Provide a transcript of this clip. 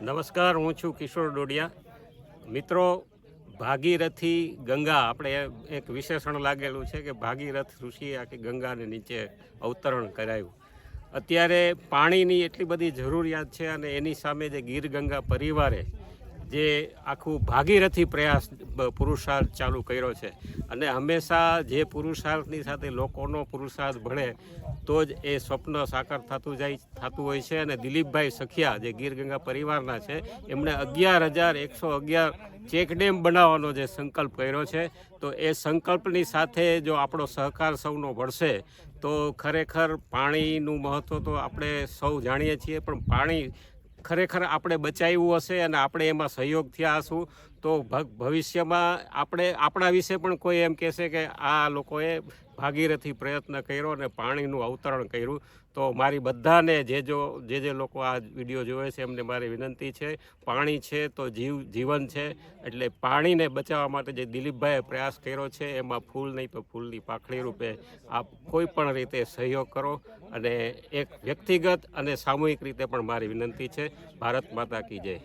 નમસ્કાર, હું છું કિશોર ડોડિયા. મિત્રો, ભાગીરથી ગંગા, આપણે એક વિશેષણ લાગેલું છે કે ભાગીરથ ઋષિએ આખી ગંગાને નીચે અવતરણ કરાયું. અત્યારે પાણીની એટલી બધી જરૂરિયાત છે અને એની સામે જે ગીર ગંગા પરિવારે જે આખું ભાગીરથી પ્રયાસ પુરુષાર્થ ચાલુ કર્યો છે. અને હંમેશા જે પુરુષાર્થની સાથે લોકોનો પુરુષાર્થ ભળે, તો જ એ સ્વપ્ન સાકાર થતું જાય, થતું હોય છે. અને દિલીપભાઈ સખિયા, જે ગીર ગંગા પરિવારના છે, એમણે અગિયાર હજાર એકસો અગિયાર ચેક ડેમ બનાવવાનો જે સંકલ્પ કર્યો છે. તો એ સંકલ્પની સાથે જો આપણો સહકાર સૌનો ભળશે, તો ખરેખર પાણીનું મહત્ત્વ તો આપણે સૌ જાણીએ છીએ, પણ પાણી ખરેખર આપણે બચાવ્યું હશે અને આપણે એમાં સહયોગ થયા હશું, તો ભવિષ્યમાં આપણે, આપણા વિશે પણ કોઈ એમ કહેશે કે આ લોકોએ ભાગીરથી પ્રયત્ન કર્યો અને પાણીનું અવતરણ કર્યું. તો મારી બધાને જે જો, જે જે લોકો આ વીડિયો જોવે છે એમને મારી વિનંતી છે, પાણી છે તો જીવ, જીવન છે, એટલે પાણીને બચાવવા માટે જે દિલીપભાઈએ પ્રયાસ કર્યો છે, એમાં ફૂલ નહીં તો ફૂલની પાખડી રૂપે આપ કોઈ પણ રીતે સહયોગ કરો. અને એક વ્યક્તિગત અને સામૂહિક રીતે પણ મારી વિનંતી છે. ભારત માતા કી જય.